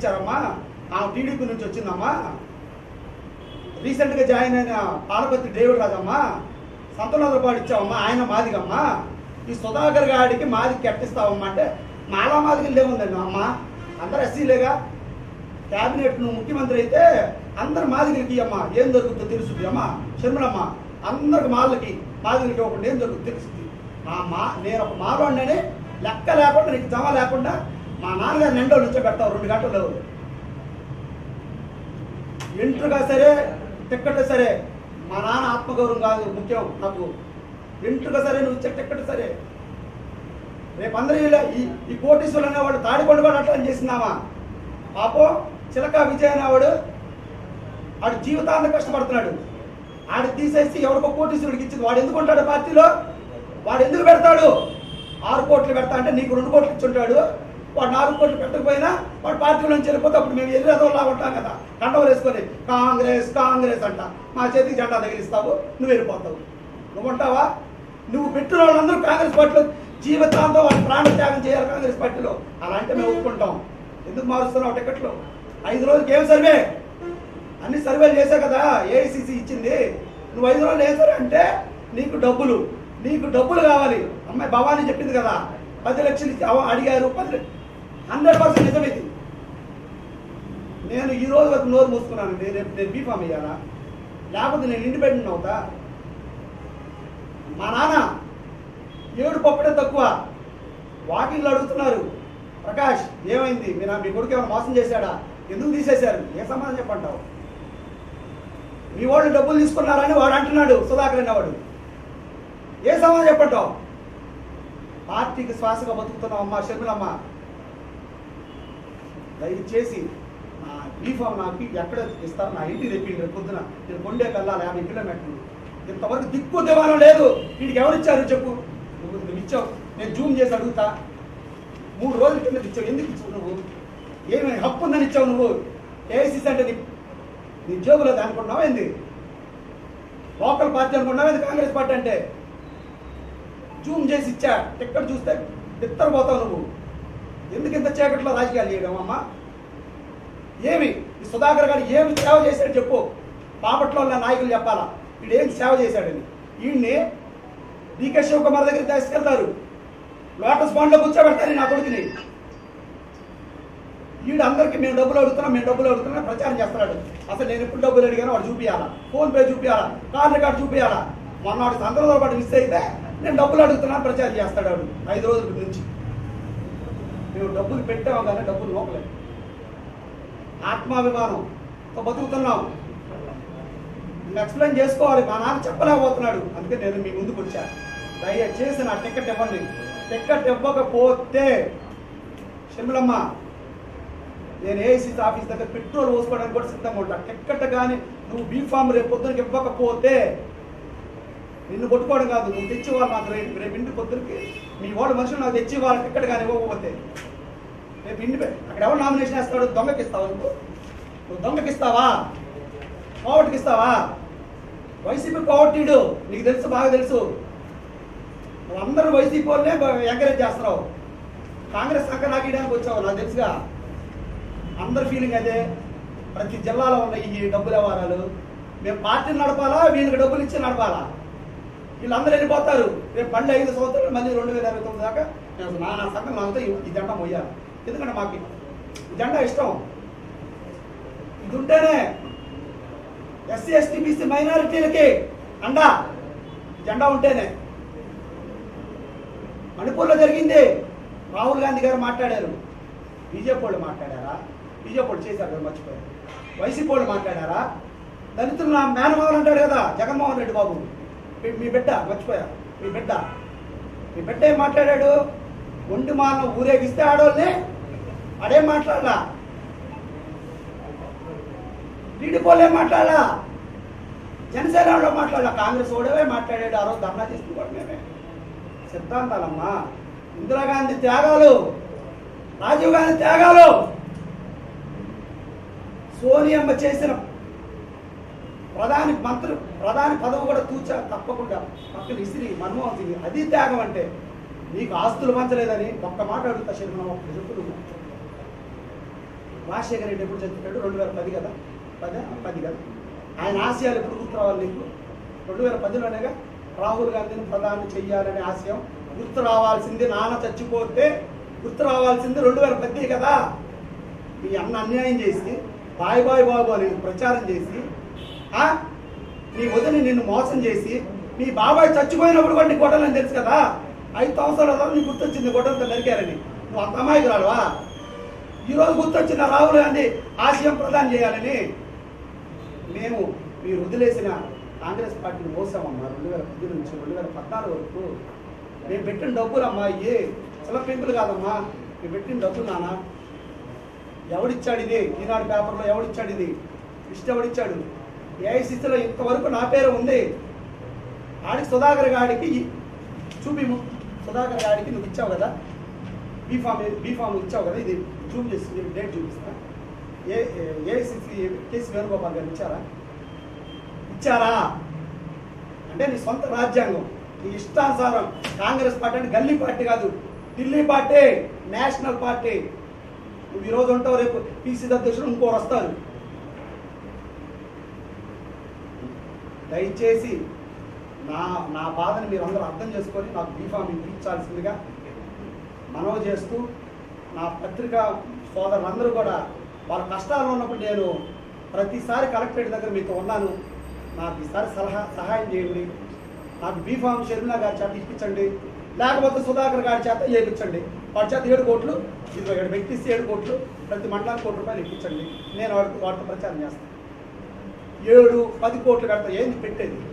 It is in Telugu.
ఇచ్చారమ్మా ఆమె టీడీపీ నుంచి వచ్చిందమ్మా. రీసెంట్గా జాయిన్ అయిన పాలపతి డేవిడ్ రాజమ్మా సంతనోదరపాడు ఇచ్చావమ్మా ఆయన మాదిగమ్మా. ఈ సుధాకర్ గారికి మాది కెట్టిస్తావమ్మా అంటే మాలా మాదిగలు లేవుందండి అమ్మ. అందరు ఎస్సీలేగా. క్యాబినెట్ నువ్వు ముఖ్యమంత్రి అయితే అందరు మాదిగలకి అమ్మా ఏం జరుగుతుందో తెలుస్తుంది అమ్మా. షర్మిలమ్మ అందరికి మాలకి మాదిగలకి ఒకటి ఏం జరుగుతుందో తెలుస్తుంది. మా మా నేను ఒక మాలో లెక్క లేకుండా నీకు జమ లేకుండా మా నాన్నగారు నిండో నుంచో పెడతావు రెండు గంటలు ఇంటర్గా సరే టిక్కెట్ సరే మా నాన్న ఆత్మగౌరవం కాదు ముఖ్యం నాకు. ఇంటర్గా సరే నువ్వు ఇచ్చే టిక్కెట్ సరే. రేపు అందరూ ఇలా ఈ ఈ కోటీశ్వరులు అనేవాడు తాడిపండు కూడా అట్లా చేసినావా పాపం చిలక విజయ్ అనేవాడు ఆడు జీవితాన్ని కష్టపడుతున్నాడు. ఆడు తీసేసి ఎవరికో కోటీశ్వరుడికి ఇచ్చింది. వాడు ఎందుకు ఉంటాడు పార్టీలో? వాడు ఎందుకు పెడతాడు? ఆరు కోట్లు పెడతా అంటే నీకు రెండు కోట్లు ఇచ్చి ఉంటాడు. వాడు నాలుగు కోట్లు పెట్టకపోయినా వాడు పార్టీలో నుంచి వెళ్ళిపోతే అప్పుడు మేము ఎదురేదోలా ఉంటాం కదా కండవలు వేసుకొని కాంగ్రెస్ కాంగ్రెస్ అంట. మా చేతికి జెండా తగిలిస్తావు నువ్వు వెళ్ళిపోతావు. నువ్వు ఉంటావా నువ్వు పెట్టిన వాళ్ళందరూ కాంగ్రెస్ పార్టీలో జీవితాంతం వాళ్ళు ప్రాణత్యాగం చేయాలి కాంగ్రెస్ పార్టీలో. అలా అంటే మేము ఒప్పుకుంటాం. ఎందుకు మారుస్తున్నావు టికెట్లు? ఐదు రోజులకి ఏం సర్వే? అన్ని సర్వేలు చేశా కదా ఏఐసిసి ఇచ్చింది. నువ్వు ఐదు రోజులు వేసారు అంటే నీకు డబ్బులు. నీకు డబ్బులు కావాలి. అమ్మాయి భవానీ చెప్పింది కదా పది లక్షలు ఇచ్చి అడిగారు పది హండ్రెడ్ పర్సెంట్ నిజమైంది. నేను ఈ రోజు వరకు నోరు మూసుకున్నాను. నేను రేపు నేను బీఫామ్ అయ్యానా లేకపోతే నేను ఇండిపెండెంట్ అవుతా? మా నాన్న ఏడు పప్పుడే తక్కువ. వాకింగ్లో అడుగుతున్నారు ప్రకాష్ ఏమైంది? మీరు మీ కొడుకు ఏమైనా మోసం చేశాడా? ఎందుకు తీసేశారు? ఏ సమాధానం చెప్పంటావు? మీ వాళ్ళు డబ్బులు తీసుకున్నారని వాడు అంటున్నాడు సుధాకర్ అనేవాడు ఏ సమాధానం చెప్పంటావు? పార్టీకి శ్వాసగా బతుకుతున్నావు అమ్మా షర్మిలమ్మ. దయచేసి నా బీఫామ్ నాకు ఎక్కడ ఇస్తారు నా ఇంటి తెప్పిండి రేపు పొద్దున. నేను కొండే వెళ్ళాలి యాభై కిలోమీటర్లు ఇంతవరకు దిక్కు దివానం లేదు. వీడికి ఎవరు ఇచ్చారు చెప్పు? నువ్వు నువ్వు ఇచ్చావు? నేను జూమ్ చేసి అడుగుతా. మూడు రోజుల కింద ఇచ్చావు. ఎందుకు ఇచ్చావు నువ్వు? ఏమైనా హక్కు ఉందని ఇచ్చావు నువ్వు? ఏసీసీ అంటే నీ నీ జేబులో అనుకుంటున్నావు ఏంది? లోకల్ పార్టీ అనుకుంటున్నావు ఏంది? కాంగ్రెస్ పార్టీ అంటే. జూమ్ చేసి ఇచ్చా. ఎక్కడ చూస్తే బిత్తరపోతావు నువ్వు. ఎందుకు ఇంత చీకట్లో రాజకీయాలు చేయడం అమ్మా? ఏమి? ఈ సుధాకర్ గారు ఏమి సేవ చేశాడు చెప్పు. బాపట్లో ఉన్న నాయకులు చెప్పాలా? వీడు ఏం సేవ చేశాడని. వీడిని డీకే శివకుమార్ దగ్గర తీసుకెళ్తారు. లోటస్ బాండ్లో కూర్చోబెడతారు నా కొడుకుని. వీడు అందరికీ మేము డబ్బులు అడుగుతున్నాం మేము డబ్బులు అడుగుతున్నాం ప్రచారం చేస్తున్నాడు. అసలు నేను ఎప్పుడు డబ్బులు అడిగానో వాడు చూపించాలా ఫోన్పే చూపించాలా కార్డు కార్డు చూపించాలా మొన్నటి సందర్భంలో పాటు మిస్ అయితే నేను డబ్బులు అడుగుతున్నాను ప్రచారం చేస్తాడు వాడు. ఐదు రోజుల నుంచి. నువ్వు డబ్బులు పెట్టావు కానీ డబ్బులు లోపలే. ఆత్మాభిమానంతో బతుకుతున్నాం ఎక్స్ప్లెయిన్ చేసుకోవాలి. మా నాన్న చెప్పలేకపోతున్నాడు. అందుకే నేను మీ ముందుకు వచ్చాను దయచేసి నా టికెట్ ఇవ్వండి. టికెట్ ఇవ్వకపోతే షర్మిలమ్మ నేను ఏసీ ఆఫీస్ దగ్గర పెట్రోల్ పోసుకోవడానికి కూడా సిద్ధంగా ఉంటా. టికెట్ కానీ నువ్వు బీఫామ్ రేపు పొద్దునకి ఇవ్వకపోతే నిన్ను కొట్టుకోవడం కాదు. నువ్వు తెచ్చేవాళ్ళు నాకు రేపు రేపు ఇంటి పొద్దునకి మీ వాడు మనుషులు నాకు వాళ్ళ టిక్కెట్ కానీ ఇవ్వకపోతే రేపు ఇండి అక్కడ ఎవరు నామినేషన్ వేస్తాడు దొంగకి ఇస్తావా నువ్వు? నువ్వు దొంగకి ఇస్తావా? కోవటికి ఇస్తావా? వైసీపీ కోవటీడు నీకు తెలుసు బాగా తెలుసు. అందరూ వైసీపీ వాళ్ళే ఎంకరేజ్ చేస్తున్నావు. కాంగ్రెస్ సంఖ నాగేయడానికి వచ్చావు నాకు తెలుసుగా. అందరి ఫీలింగ్ అదే. ప్రతి జిల్లాలో ఉన్న ఈ డబ్బుల వ్యవహారాలు. మేము పార్టీని నడపాలా? వీళ్ళకి డబ్బులు ఇచ్చి నడపాలా? వీళ్ళందరూ వెళ్ళిపోతారు రేపు పళ్ళు ఐదు సంవత్సరాలు మళ్ళీ రెండు వేల ఇరవై తొమ్మిది దాకా. నేను నా నా సంఘం అంతా ఈ జెండా మొయ్యాలి ఎందుకంటే మాకు ఈ జెండా ఇష్టం. ఇది ఉంటేనే ఎస్సీ ఎస్టీ బీసీ మైనారిటీలకి అండా. జెండా ఉంటేనే. మణిపూర్లో జరిగింది. రాహుల్ గాంధీ గారు మాట్లాడారు. బీజేపీ వాళ్ళు మాట్లాడారా? బీజేపీ వాళ్ళు చేశారు కదా మర్చిపోయారు వైసీపీ వాళ్ళు మాట్లాడారా? దళితులు నా మేనమావలు అంటాడు కదా జగన్మోహన్ రెడ్డి బాబు. మీ- బిడ్డ మర్చిపోయా. మీ బిడ్డ. మీ బిడ్డ ఏం మాట్లాడాడు? ఒంటి మాలను ఊరేగిస్తే ఆడోళ్ళని అడేం మాట్లాడలా. టీడీపీ మాట్లాడలా. జనసేనలో మాట్లాడలా. కాంగ్రెస్ ఓడవే మాట్లాడాడు. ఆ రోజు ధర్నా చేస్తున్నాడు మేమే. సిద్ధాంతాలమ్మా ఇందిరాగాంధీ త్యాగాలు రాజీవ్ గాంధీ త్యాగాలు. సోనియమ్మ చేసిన ప్రధాని మంత్రి ప్రధాని పదవి కూడా తూచా తప్పకుండా. పక్కన ఇసిరి మన్మోహన్ సింగ్ అది త్యాగం అంటే నీకు ఆస్తులు పంచలేదని ఒక్క మాట అడుగుతా శర్మ ఒక్క చెప్పు రాజశేఖర రెడ్డి ఎప్పుడు చచ్చిపోయాడు రెండు వేల పది కదా? పది? పది కదా? ఆయన ఆశయాలు ఎప్పుడు గుర్తురావాలి నీకు? రెండు వేల పదిలోనేగా రాహుల్ గాంధీని ప్రధాని చెయ్యాలనే ఆశయం గుర్తు రావాల్సింది నాన్న చచ్చిపోతే గుర్తు రావాల్సింది రెండు వేల పది కదా? మీ అన్న అన్యాయం చేసి బాయ్ బాయ్ బాబు అని ప్రచారం చేసి నీ వదిలి నిన్ను మోసం చేసి మీ బాబాయ్ చచ్చిపోయినప్పుడు కూడా నీ గొడవలని తెలుసు కదా? ఐదు సంవత్సరాల తర్వాత నీకు గుర్తొచ్చింది గొడవలతో నరికారని. నువ్వు అంత అమాయకురాలువా? ఈరోజు గుర్తొచ్చిన రాహుల్ గాంధీ ఆశయం ప్రదానం చేయాలని. మేము మీరు వదిలేసిన కాంగ్రెస్ పార్టీని మోసామమ్మా. రెండు వేల పది నుంచి రెండు వేల పద్నాలుగు వరకు. మేము పెట్టిన డబ్బులు అమ్మా ఏ చిన్న కాదమ్మా. మేము పెట్టిన డబ్బులు నానా ఎవడిచ్చాడు ఇది? ఈనాడు పేపర్లో ఎవడిచ్చాడు ఇది? లిస్ట్ ఎవడిచ్చాడు? ఏఐసిసిలో ఇంతవరకు నా పేరు ఉంది. ఆడికి సుధాకర్ గాడికి చూపిము సుధాకర్ గాడికి నువ్వు ఇచ్చావు కదా? బీఫామ్ బీఫామ్ ఇచ్చావు కదా? ఇది చూపిస్తుంది డేట్ చూపిస్తా. ఏ ఏఐసిసి కేసీ వేణుగోపాల్ గారు ఇచ్చారా? ఇచ్చారా? అంటే నీ సొంత రాజ్యాంగం. నీ ఇష్టానుసారం కాంగ్రెస్ పార్టీ అంటే గల్లీ పార్టీ కాదు. Delhi party national party. నువ్వు ఈరోజు ఉంటావు రేపు పీసీసీ అధ్యక్షుడు ఇంకోరు వస్తారు. దయచేసి నా నా బాధని మీరు అందరూ అర్థం చేసుకొని నాకు బీఫామ్ ఇప్పించాల్సిందిగా మనవి చేస్తూ నా పత్రిక సోదరులందరూ కూడా వాళ్ళ కష్టాల్లో ఉన్నప్పుడు నేను ప్రతిసారి కలెక్టరేట్ దగ్గర మీతో ఉన్నాను. నాకు ఈసారి సలహా సహాయం చేయండి. నాకు బీఫామ్ షర్మిలా గారి చేత ఇప్పించండి. లేకపోతే సుధాకర్ గారి చేత చేయించండి. వాడి చేత ఏడు కోట్లు ఇరవై ఏడు వ్యక్తిస్తే ఏడు కోట్లు ప్రతి మండలానికి కోటి రూపాయలు ఇప్పించండి. నేను వాడికి వాటితో ప్రచారం చేస్తాను. ఏడు పది కోట్లు కడతా. ఏంది పెట్టేది?